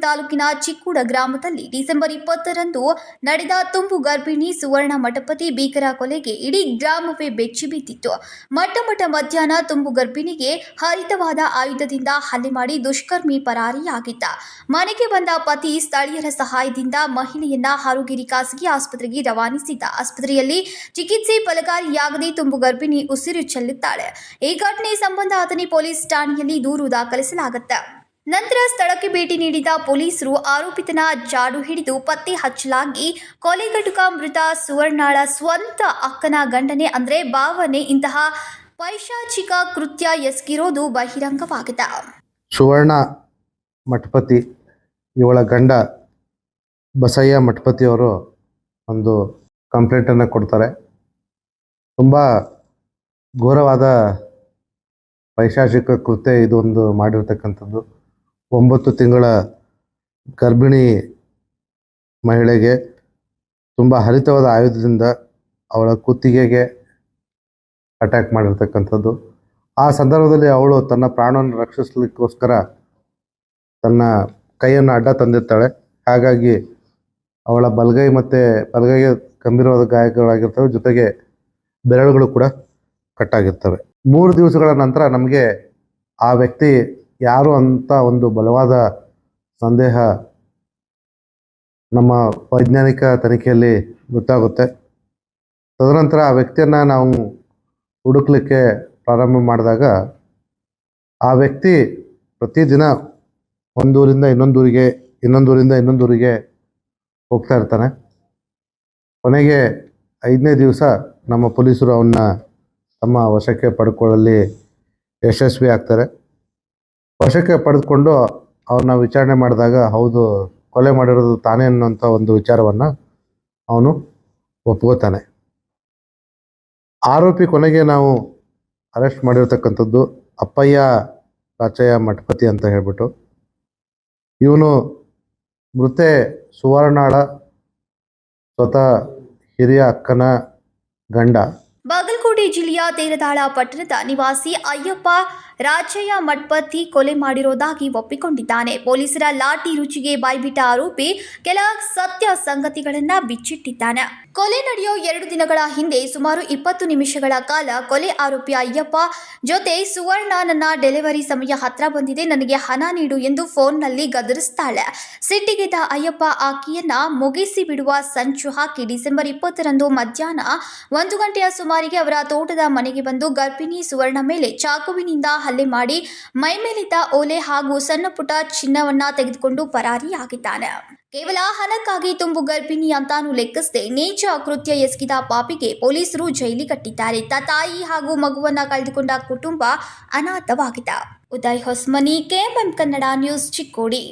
ತಾಲೂಕಿನ ಚಿಕ್ಕೂಡ ಗ್ರಾಮದಲ್ಲಿ ಡಿಸೆಂಬರ್ ಇಪ್ಪತ್ತರಂದು ನಡೆದ ತುಂಬು ಗರ್ಭಿಣಿ ಸುವರ್ಣ ಮಠಪತಿ ಭೀಕರ ಕೊಲೆಗೆ ಇಡೀ ಗ್ರಾಮವೇ ಬೆಚ್ಚಿ ಬಿದ್ದಿತ್ತು ಮಟ್ಟ ಮಠ ಮಧ್ಯಾಹ್ನ ತುಂಬು ಗರ್ಭಿಣಿಗೆ ಹರಿತವಾದ ಆಯುಧದಿಂದ ಹಲ್ಲೆ ಮಾಡಿ ದುಷ್ಕರ್ಮಿ ಪರಾರಿಯಾಗಿದ್ದ. ಮನೆಗೆ ಬಂದ ಪತಿ ಸ್ಥಳೀಯರ ಸಹಾಯದಿಂದ ಮಹಿಳೆಯನ್ನ ಹರುಗಿರಿ ಖಾಸಗಿ ಆಸ್ಪತ್ರೆಗೆ ರವಾನಿಸಿದ್ದ. ಆಸ್ಪತ್ರೆಯಲ್ಲಿ ಚಿಕಿತ್ಸೆ ಫಲಕಾರಿಯಾಗದೆ ತುಂಬು ಗರ್ಭಿಣಿ ಉಸಿರು ಚೆಲ್ಲುತ್ತಾಳೆ. ಈ ಘಟನೆ ಸಂಬಂಧ ಅಥಣಿ ಪೊಲೀಸ್ ಠಾಣೆಯಲ್ಲಿ ದೂರು ದಾಖಲಿಸಲಾಗುತ್ತೆ. ನಂತರ ಸ್ಥಳಕ್ಕೆ ಭೇಟಿ ನೀಡಿದ ಪೊಲೀಸರು ಆರೋಪಿತನ ಜಾಡು ಹಿಡಿದು ಪತ್ತೆ ಹಚ್ಚಲಾಗಿ, ಕೊಲೆಗಟುಕ ಮೃತ ಸುವರ್ಣಾಳ ಸ್ವಂತ ಅಕ್ಕನ ಗಂಡನೆ ಅಂದ್ರೆ ಭಾವನೆ ಇಂತಹ ಪೈಶಾಚಿಕ ಕೃತ್ಯ ಎಸಗಿರೋದು ಬಹಿರಂಗವಾಗಿದೆ. ಸುವರ್ಣ ಮಠಪತಿ, ಇವಳ ಗಂಡ ಬಸಯ್ಯ ಮಠಪತಿಯವರು ಒಂದು ಕಂಪ್ಲೇಂಟನ್ನು ಕೊಡ್ತಾರೆ. ತುಂಬ ಘೋರವಾದ ಪೈಶಾಚಿಕ ಕೃತ್ಯ ಇದೊಂದು ಮಾಡಿರ್ತಕ್ಕಂಥದ್ದು. ಒಂಬತ್ತು ತಿಂಗಳ ಗರ್ಭಿಣಿ ಮಹಿಳೆಗೆ ತುಂಬ ಹರಿತವಾದ ಆಯುಧದಿಂದ ಅವಳ ಕುತ್ತಿಗೆಗೆ ಅಟ್ಯಾಕ್ ಮಾಡಿರ್ತಕ್ಕಂಥದ್ದು. ಆ ಸಂದರ್ಭದಲ್ಲಿ ಅವಳು ತನ್ನ ಪ್ರಾಣವನ್ನು ರಕ್ಷಿಸಲಿಕ್ಕೋಸ್ಕರ ತನ್ನ ಕೈಯನ್ನು ಅಡ್ಡ ತಂದಿರ್ತಾಳೆ. ಹಾಗಾಗಿ ಅವಳ ಬಲಗೈ ಮತ್ತು ಬಲಗೈಗೆ ಗಂಭೀರವಾದ ಗಾಯಗಳಾಗಿರ್ತವೆ. ಜೊತೆಗೆ ಬೆರಳುಗಳು ಕೂಡ ಕಟ್ಟಾಗಿರ್ತವೆ ಮೂರು ದಿವಸಗಳ ನಂತರ ನಮಗೆ ಆ ವ್ಯಕ್ತಿ ಯಾರು ಅಂತ ಒಂದು ಬಲವಾದ ಸಂದೇಹ ನಮ್ಮ ವೈಜ್ಞಾನಿಕ ತನಿಖೆಯಲ್ಲಿ ಗೊತ್ತಾಗುತ್ತೆ. ತದನಂತರ ಆ ವ್ಯಕ್ತಿಯನ್ನು ನಾವು ಹುಡುಕ್ಲಿಕ್ಕೆ ಪ್ರಾರಂಭ ಮಾಡಿದಾಗ ಆ ವ್ಯಕ್ತಿ ಪ್ರತಿದಿನ ಒಂದೂರಿಂದ ಇನ್ನೊಂದೂರಿಗೆ, ಇನ್ನೊಂದೂರಿಂದ ಇನ್ನೊಂದೂರಿಗೆ ಹೋಗ್ತಾ ಇರ್ತಾನೆ. ಕೊನೆಗೆ ಐದನೇ ದಿವಸ ನಮ್ಮ ಪೊಲೀಸರು ಅವನ್ನ ತಮ್ಮ ವಶಕ್ಕೆ ಪಡ್ಕೊಳ್ಳಲ್ಲಿ ಯಶಸ್ವಿ ಆಗ್ತಾರೆ ವಶಕ್ಕೆ ಪಡೆದುಕೊಂಡು ಅವನ್ನ ವಿಚಾರಣೆ ಮಾಡಿದಾಗ ಹೌದು, ಕೊಲೆ ಮಾಡಿರೋದು ತಾನೇ ಅನ್ನೋಂಥ ಒಂದು ವಿಚಾರವನ್ನು ಅವನು ಒಪ್ಕೋತಾನೆ. ಆರೋಪಿ ಕೊನೆಗೆ ನಾವು ಅರೆಸ್ಟ್ ಮಾಡಿರ್ತಕ್ಕಂಥದ್ದು ಅಪ್ಪಯ್ಯ ರಾಚಯ್ಯ ಮಠಪತಿ ಅಂತ ಹೇಳ್ಬಿಟ್ಟು. ಇವನು ಮೃತೆ ಸುವರ್ಣಾಳ, ಸ್ವತಃ ಹಿರಿಯ ಅಕ್ಕನ ಗಂಡ. ಬಾಗಲಕೋಟೆ ಜಿಲ್ಲೆಯ ತೇರದಾಳ ಪಟ್ಟಣದ ನಿವಾಸಿ ಅಯ್ಯಪ್ಪ ರಾಜಯ್ಯ ಮಠಪತಿ ಕೊಲೆ ಮಾಡಿರೋದಾಗಿ ಒಪ್ಪಿಕೊಂಡಿದ್ದಾನೆ. ಪೊಲೀಸರ ಲಾಠಿ ರುಚಿಗೆ ಬಾಯ್ಬಿಟ್ಟ ಆರೋಪಿ ಕೆಲ ಸತ್ಯ ಸಂಗತಿಗಳನ್ನ ಬಿಚ್ಚಿಟ್ಟಿದ್ದಾನೆ. ಕೊಲೆ ನಡೆಯೋ ಎರಡು ದಿನಗಳ ಹಿಂದೆ ಸುಮಾರು ಇಪ್ಪತ್ತು ನಿಮಿಷಗಳ ಕಾಲ ಕೊಲೆ ಆರೋಪಿ ಅಯ್ಯಪ್ಪ ಜೊತೆ ಸುವರ್ಣ ನನ್ನ ಡೆಲಿವರಿ ಸಮಯ ಹತ್ರ ಬಂದಿದೆ, ನನಗೆ ಹಣ ನೀಡು ಎಂದು ಫೋನ್ನಲ್ಲಿ ಗದರಿಸ್ತಾಳೆ. ಸಿಟ್ಟಿಗೆದ್ದ ಅಯ್ಯಪ್ಪ ಆಕೆಯನ್ನ ಮುಗಿಸಿ ಬಿಡುವ ಸಂಚು ಹಾಕಿ ಡಿಸೆಂಬರ್ ಇಪ್ಪತ್ತರಂದು ಮಧ್ಯಾಹ್ನ ಒಂದು ಗಂಟೆಯ ಸುಮಾರಿಗೆ ಅವರ ತೋಟದ ಮನೆಗೆ ಬಂದು ಗರ್ಭಿಣಿ ಸುವರ್ಣ ಮೇಲೆ ಚಾಕುವಿನಿಂದ ಹಲ್ಲೆ ಮಾಡಿ ಮೈಮೇಲಿದ್ದ ಓಲೆ ಹಾಗೂ ಸಣ್ಣ ಪುಟ್ಟ ಚಿನ್ನವನ್ನ ತೆಗೆದುಕೊಂಡು ಪರಾರಿಯಾಗಿದ್ದಾನೆ. ಕೇವಲ ಹಣಕ್ಕಾಗಿ ತುಂಬು ಗರ್ಭಿಣಿ ಅಂತಾನು ಲೆಕ್ಕಿಸದೆ ನೇಚ ಕೃತ್ಯ ಎಸಗಿದ ಪಾಪಿಗೆ ಪೊಲೀಸರು ಜೈಲಿ ಕಟ್ಟಿದ್ದಾರೆ. ತಾಯಿ ಹಾಗೂ ಮಗುವನ್ನ ಕಳೆದುಕೊಂಡ ಕುಟುಂಬ ಅನಾಥವಾಗಿದೆ. Uday Hosmani KMM Kannada news Chikkodi.